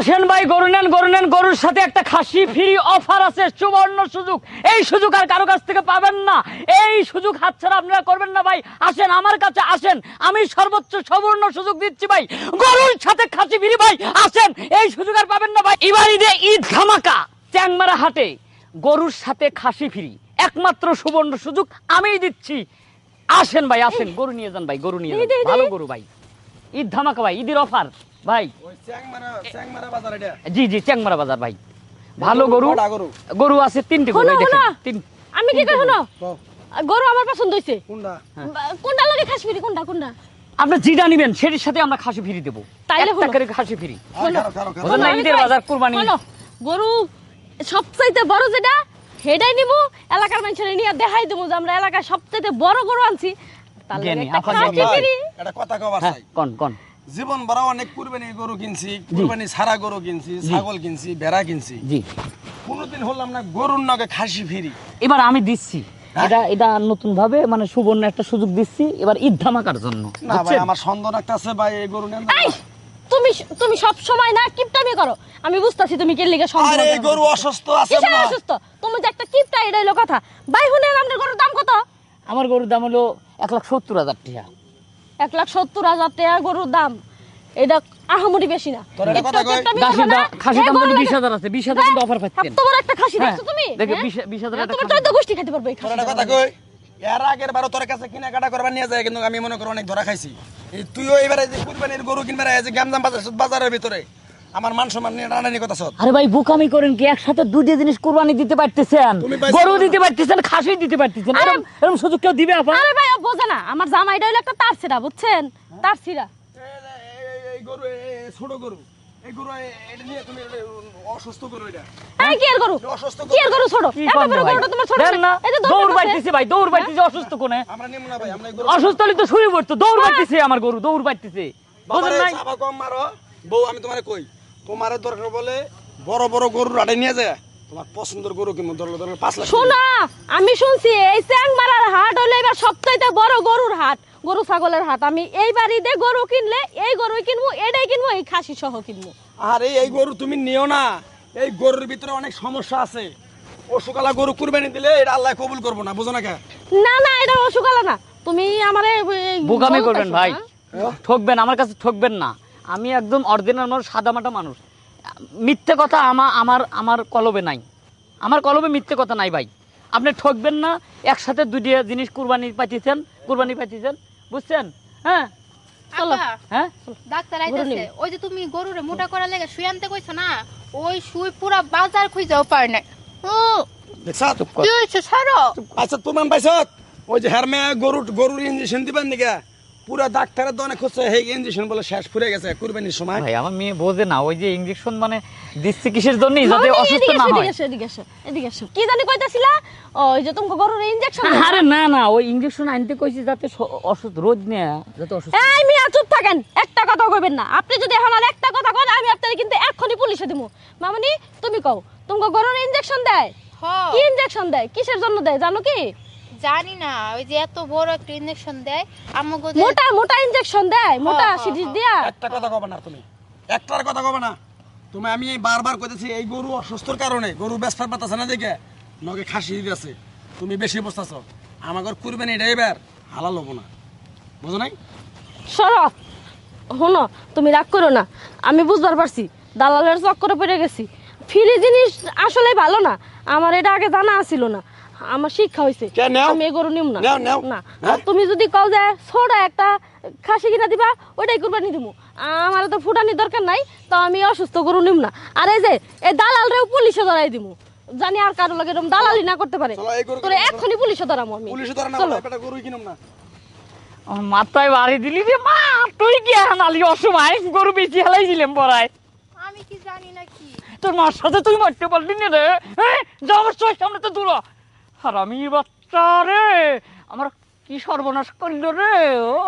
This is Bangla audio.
আসেন ভাই গরু নেন গরু নেন। গরুর সাথে একটা খাসি ফ্রি অফার আছে সুবর্ণ সুযোগ। এই সুযোগ আর কারও কাছ থেকে পাবেন না। এই সুযোগ হাতছাড়া আপনারা করবেন না ভাই। আসেন আমার কাছে আসেন। আমি সর্বোচ্চ সুবর্ণ সুযোগ দিচ্ছি ভাই। গরুর সাথে খাসি ফ্রি ভাই আসেন। এই সুযোগ আর পাবেন না ভাই। এবার ঈদে ঈদ ধামাকা চ্যাংমারা হাটে গরুর সাথে খাসি ফ্রি। একমাত্র সুবর্ণ সুযোগ আমিই দিচ্ছি। আসেন ভাই আসেন। গরু নিয়ে যান ভাই গরু নিয়ে যান। ভালো গরু ভাই। ঈদ ধামাকা ভাই ঈদের অফার ভাই। জি জি চ্যাংমারা বাজার ভাই। ভালো গরু গরু? গরু আছে তিনটে গরু দেখেন তিন আমি কি কই শুনো? গরু। আমার পছন্দ হইছে। কোনটা। কোনটা লাগে কাশ্মীরি কোনটা কোনটা? আপনি যেটা নিবেন সেটির সাথে আমরা খাসি ফ্রি দেবো। তাইলে একটা হলো। করে খাসি ফ্রি। বুঝলেন না, ঈদের বাজার কুরবানি। শোনো, গরু সবচাইতে বড় যেটা হেডাই নিবো। এলাকার মানুষের নিয়ে দেখাই দেবো যে আমরা এলাকায় সবচাইতে বড় গরু আনছি। একটা কথা কবার হ্যাঁ চাই। কোন কোন? জীবন বড় অনেক কুরবানি গরু কিনছি কুরবানি ছাড়া গরু কিনছি ছাগল কিনছি ভেড়া কিনছি। জি। কোনোদিন হলাম না গরুর নগে খাসি ফিরি। এবার আমি দিচ্ছি। হ্যাঁ? এটা এটা নতুন ভাবে মানে সুবর্ণ একটা সুযোগ দিচ্ছি এবার ঈদ ধামাকার জন্য। না ভাই আমার সন্দেহ একটা আছে ভাই এই গরু নেন তুমি তুমি সব সময় না কিপটামি করো। আমি বুঝতাছি তুমি কে লিগে সন্দেহ আরে এই গরু অসুস্থ আছে না অসুস্থ? তুমি যে একটা কিপটা এটা হইল কথা। ভাই হুনেন আপনার গরুর দাম কত? আমার গরুর দাম হলো এক লাখ সত্তর হাজার টাকা। এক লাখ সত্তর হাজার টাকা গরুর দাম। এটা আহামরি বেশি না। না। দাম গরু বলে বিশ হাজার আছে বিশ হাজার কিন্তু অফার পাচ্ছেন। এত বড় একটা খাসি হ্যাঁ, দেখছ তুমি? দেখো, হ্যাঁ? বিশ- হাজার হ্যাঁ, তোমার চোদ্দ গোষ্ঠী খেতে পারবে খাসি। কথা কই এর আগের বারো তোর কাছে কিনা কাটা করবার নিয়ে যায় কিন্তু আমি মনে করো অনেক ধরা খাইছি। এই তুইও এবারে যে কুরবানির গরু কিনবার যে গ্যামজাম বাজার বাজারের ভিতরে। আমার মান সম্মান নিয়ে কথা আরে ভাই বুকামি করেন কি? একসাথে দুটো জিনিস কুরবানি দিতে পারতেছেন? গরু দিতে পারতেছেন খাসি দিতে পারতেছেন। আরে- এরকম এরকম সুযোগ কেউ দিবে আপা? আরে ভাই ও বোঝে না। আমার জামাইটা হইল একটা তার ছিড়া বুঝছেন তার ছিড়া এই- গরু ছোট গরু। এই গরু এটা নিয়ে তুমি অসুস্থ গরু এটা। এই কি এর গরু? অসুস্থ কি এর গরু? ছোট। বড় গরুটা তোমার ছোট না। এই যে দৌড় বাইতেছে ভাই দৌড় বাইতেছে অসুস্থ কোনে আমরা নিমু না ভাই আমরা এই গরু অসুস্থ হলে তো শুয়ে পড়তো। দৌড় বাইতেছে আমার গরু দৌড় বাইতেছে। নাই? চাপা কম মারো। বউ আমি তোমারে কই? তোমার দরকার বলে বড় বড় গরু রাডে নিয়ে যায়। তোমার পছন্দের গরু কিনবো ধরলো ধরলো পাঁচ লাখ শোনা আমি শুনছি এই চ্যাংমারার হাট হইল এবার সবচাইতে বড় গরুর হাট গরু ছাগলের হাট। আমি এই বাড়িতে গরু কিনলে এই গরু কিনবো এটাই কিনবো এই খাসি সহ কিনবো। আরে এই গরু তুমি নিও না। এই গরুর ভিতরে অনেক সমস্যা আছে। অসুকালা গরু কুরবানি দিলে এটা আল্লাহ কবুল করব না বুঝো না কে? না না এটা অসুকালা না। তুমি আমারে বোকামি করবেন ভাই। হ্যাঁ? ঠকবেন আমার কাছে ঠকবেন না। আমি একদম অরিজিনাল মানুষ সাদামাটা মানুষ। মিথ্যে কথা আমার আমার আমার কলবে নাই। আমার কলবে মিথ্যে কথা নাই ভাই। আপনি ঠকবেন না একসাথে দুটি জিনিস কুরবানি পাঠিয়েছেন কুরবানি পাঠিয়েছেন বুঝছেন? হ্যাঁ? হ্যাঁ? ডাক্তার আইতাছে। ওই যে তুমি গরুরে মোটা করার লেগে শুই আনতে কইছো না ওই শুই পুরা বাজার খুঁজেও পারে নাই। ও দেখছা? কর। কি হয়েছে ছাড়ো আচ্ছা তোমার পাইছ? ওই যে হের মেয়ে গরু গরুর ইঞ্জেকশন দিবেন নাকি? পুরা ডাক্তারের দোকানে খুঁজছে ইঞ্জেকশন বলে শেষ ফুরে গেছে কুরবানির সময়। ভাই আমার মেয়ে বোঝে না ওই যে ইঞ্জেকশন মানে দিচ্ছে কিসের জন্য যাতে অসুস্থ না হয়। এদিকে এসো, এদিকে এসো, এদিকে এসো। কি জানি কইতাছিলা? ওই যে তোমাকে গরুর ইনজেকশন আরে না না ওই ইঞ্জেকশন আনতে কইছি যাতে অসুস্থ রোজ যাতে অসুস্থ এই মিয়া চুপ থাকেন একটা কথা কইবেন না। আপনি যদি এখন আর একটা কথা কন আমি আপনারে কিন্তু এক্ষুনি পুলিশে দিমু। মামনি তুমি কও তোমাকে গরুর ইনজেকশন দেয়? কি ইনজেকশন দেয়? কিসের জন্য দেয় জানো কি? জানি না ওই যে এত বড় একটা ইনজেকশন দেয় আমাকে যে মোটা মোটা ইনজেকশন দেয় মোটা হ্যাঁ, সিরিজ হ্যাঁ। দিয়া। একটা কথা কবে না তুমি। একটার কথা কবে না। তুমি আমি বারবার কইতেছি এই গরু অসুস্থর কারণে গরু বেসফার পাতাছে না দেখে নগে খাসি দিতেছে। তুমি বেশি বসতেছ আমাকে কুরবানি এবার হালাল হব না। বুঝো নাই? সর শোনো তুমি রাগ করো না। আমি বুঝবার পারছি দালালের চক্করে পড়ে গেছি। ফ্রি জিনিস আসলে ভালো না আমার এটা আগে জানা ছিল না। আমার শিক্ষা হয়েছে আমি এ গরু নিম না। নেও, নেও। না। হ্যাঁ? তুমি যদি কল যে ছোট একটা খাসি কিনা দিবা ওইটাই কুরবানি দিব আমার তো ফুটানির দরকার নাই তো আমি অসুস্থ গরু নিম না। আর এই যে এই দালালরেও পুলিশে ধরাই দিব জানি আর কারও লাগে এরকম দালালি না করতে পারে। তোরে এক্ষুনি পুলিশে ধরামো আমি। পুলিশে ধরে না চলো গরু কিনুম না। মাথায় বাড়ি দিলি রে মা তুই কি আনালি অসময়? গরু বেশি হেলাইছিলাম পড়ায় আমি কি জানি না কি। তোর মার সাথে তুই মারতে পারলি না রে হ্যাঁ? যা আমার চোখ সামনে তো দূর আর আমি বাচ্চা রে। আমার কি সর্বনাশ করল রে ও?